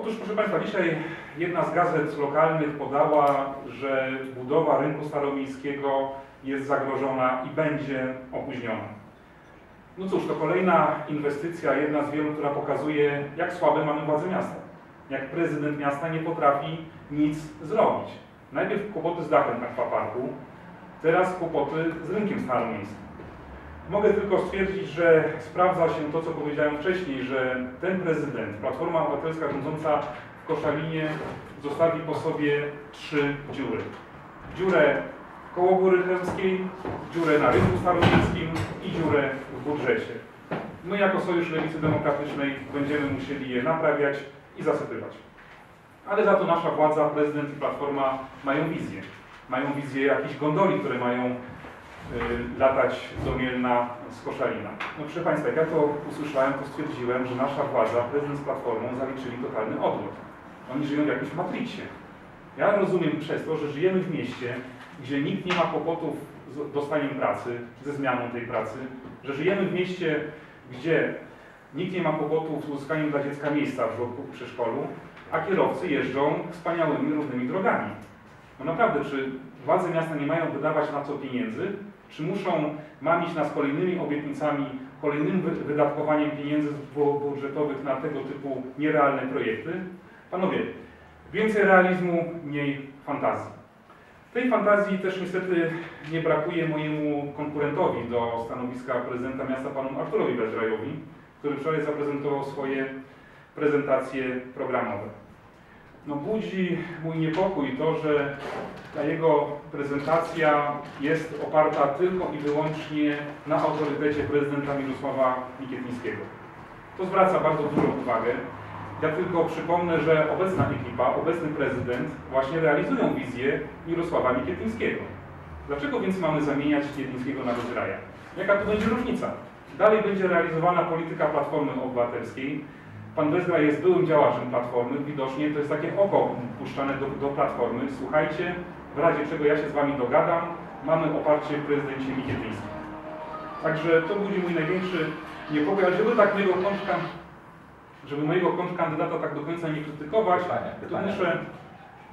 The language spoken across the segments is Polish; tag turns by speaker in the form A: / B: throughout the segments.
A: Otóż, proszę Państwa, dzisiaj jedna z gazet lokalnych podała, że budowa rynku staromiejskiego jest zagrożona i będzie opóźniona. No cóż, to kolejna inwestycja, jedna z wielu, która pokazuje, jak słabe mamy władze miasta. Jak prezydent miasta nie potrafi nic zrobić. Najpierw kłopoty z dachem akwaparku, teraz kłopoty z rynkiem staromiejskim. Mogę tylko stwierdzić, że sprawdza się to, co powiedziałem wcześniej, że ten prezydent, Platforma Obywatelska rządząca w Koszalinie, zostawi po sobie trzy dziury. Dziurę koło Góry dziurę na rynku staromiejskim i dziurę w budżecie. My jako Sojusz Lewicy Demokratycznej będziemy musieli je naprawiać i zasypywać. Ale za to nasza władza, prezydent i Platforma mają wizję. Mają wizję jakichś gondoli, które mają latać do Mielna z Koszalina. No proszę Państwa, jak ja to usłyszałem, to stwierdziłem, że nasza władza, prezydent z Platformą zaliczyli totalny odlot. Oni żyją w jakimś matriksie. Ja rozumiem przez to, że żyjemy w mieście, gdzie nikt nie ma kłopotów z dostaniem pracy, ze zmianą tej pracy, że żyjemy w mieście, gdzie nikt nie ma kłopotów z uzyskaniem dla dziecka miejsca w żłobku przedszkolu, a kierowcy jeżdżą wspaniałymi, równymi drogami. No naprawdę, czy władze miasta nie mają wydawać na co pieniędzy, czy muszą mamić nas kolejnymi obietnicami, kolejnym wy- wydatkowaniem pieniędzy bu- budżetowych na tego typu nierealne projekty? Panowie, więcej realizmu, mniej fantazji. Tej fantazji też niestety nie brakuje mojemu konkurentowi do stanowiska prezydenta miasta, panu Arturowi Bezrajowi, który wczoraj zaprezentował swoje prezentacje programowe. No budzi mój niepokój to, że ta jego prezentacja jest oparta tylko i wyłącznie na autorytecie prezydenta Mirosława Mikietnickiego. To zwraca bardzo dużą uwagę. Ja tylko przypomnę, że obecna ekipa, obecny prezydent właśnie realizują wizję Mirosława Mikietnickiego. Dlaczego więc mamy zamieniać Mikietnickiego na Rozraja? Jaka tu będzie różnica? Dalej będzie realizowana polityka Platformy Obywatelskiej. Pan Bezra jest byłym działaczem Platformy, widocznie to jest takie oko puszczane do, do Platformy. Słuchajcie, w razie czego ja się z Wami dogadam, mamy oparcie w prezydencie Mikietyńskim. Także to budzi mój największy niepokój, ale żeby tak mojego kączka, żeby mojego kontrkandydata tak do końca nie krytykować,
B: Pytania,
A: to
B: pytania.
A: muszę,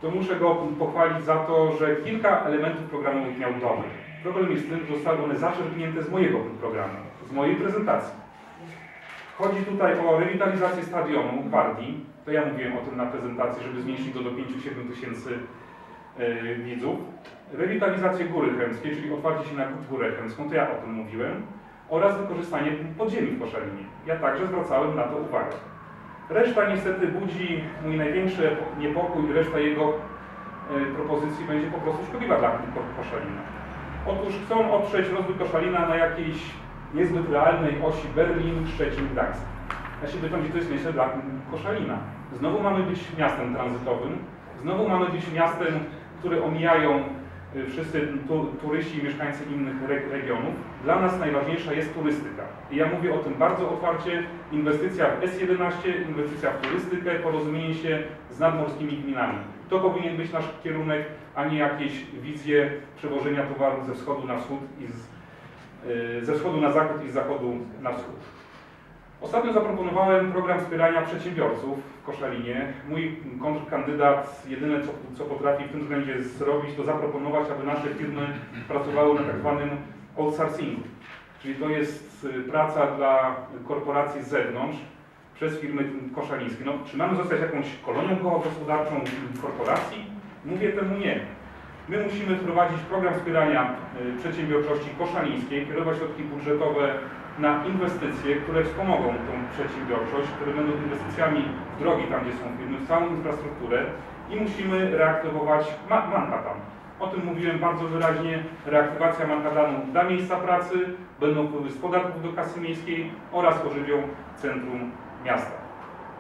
A: to muszę go pochwalić za to, że kilka elementów programowych miał dobrych. Problem jest w tym, że zostały one zaczerpnięte z mojego programu, z mojej prezentacji. Chodzi tutaj o rewitalizację stadionu Gwardii. To ja mówiłem o tym na prezentacji, żeby zmniejszyć go do 5-7 tysięcy e, widzów. Rewitalizację Góry Chemskiej, czyli otwarcie się na Górę Chemską, to ja o tym mówiłem. Oraz wykorzystanie podziemi w Koszalinie. Ja także zwracałem na to uwagę. Reszta niestety budzi mój największy niepokój, reszta jego e, propozycji będzie po prostu szkodliwa dla Ko- Koszalina. Otóż chcą oprzeć rozwój Koszalina na jakiejś niezbyt realnej osi Berlin, Szczecin, Gdańsk. Ja się pytam, gdzie to jest miejsce dla Koszalina. Znowu mamy być miastem tranzytowym, znowu mamy być miastem, które omijają y, wszyscy tu, turyści i mieszkańcy innych re, regionów. Dla nas najważniejsza jest turystyka. I ja mówię o tym bardzo otwarcie. Inwestycja w S11, inwestycja w turystykę, porozumienie się z nadmorskimi gminami. To powinien być nasz kierunek, a nie jakieś wizje przewożenia towarów ze wschodu na wschód i z, ze wschodu na zachód i z zachodu na wschód. Ostatnio zaproponowałem program wspierania przedsiębiorców w Koszalinie. Mój kontrkandydat jedyne co, co potrafi w tym względzie zrobić, to zaproponować, aby nasze firmy pracowały na tak zwanym outsourcingu. Czyli to jest y, praca dla korporacji z zewnątrz przez firmy koszalińskie. No, czy mamy zostać jakąś kolonią gospodarczą korporacji? Mówię temu nie. My musimy wprowadzić program wspierania y, przedsiębiorczości koszalińskiej, kierować środki budżetowe na inwestycje, które wspomogą tą przedsiębiorczość, które będą inwestycjami w drogi tam, gdzie są firmy, w całą infrastrukturę i musimy reaktywować Ma- Manhattan. O tym mówiłem bardzo wyraźnie. Reaktywacja Manhattanu da miejsca pracy, będą wpływy z podatków do kasy miejskiej oraz ożywią centrum miasta.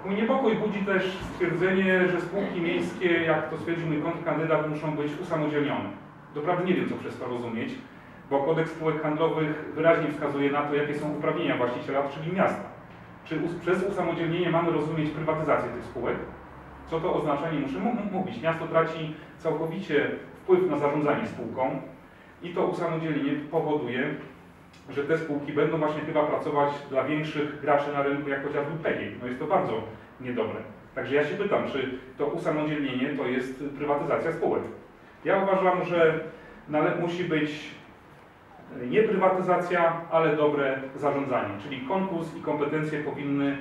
A: Mój niepokój budzi też stwierdzenie, że spółki miejskie, jak to stwierdził mój kontrkandydat, muszą być usamodzielnione. Doprawdy nie wiem, co przez to rozumieć, bo kodeks spółek handlowych wyraźnie wskazuje na to, jakie są uprawnienia właściciela, czyli miasta. Czy przez usamodzielnienie mamy rozumieć prywatyzację tych spółek? Co to oznacza? Nie muszę mu- mu- mówić. Miasto traci całkowicie wpływ na zarządzanie spółką i to usamodzielnienie powoduje, że te spółki będą właśnie chyba pracować dla większych graczy na rynku, jak chociażby PGE. No jest to bardzo niedobre. Także ja się pytam, czy to usamodzielnienie to jest prywatyzacja spółek. Ja uważam, że musi być nie prywatyzacja, ale dobre zarządzanie, czyli konkurs i kompetencje powinny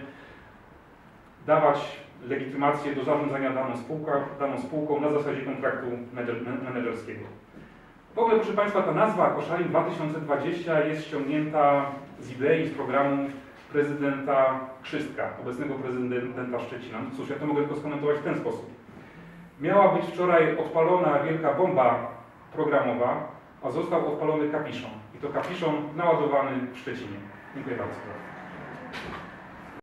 A: dawać legitymację do zarządzania daną, spółką, daną spółką na zasadzie kontraktu menedżer- menedżerskiego. W ogóle, proszę Państwa, ta nazwa Koszalin 2020 jest ściągnięta z idei, z programu prezydenta Krzystka, obecnego prezydenta Szczecina. No cóż, ja to mogę tylko skomentować w ten sposób. Miała być wczoraj odpalona wielka bomba programowa, a został odpalony kapiszon. I to kapiszon naładowany w Szczecinie. Dziękuję bardzo.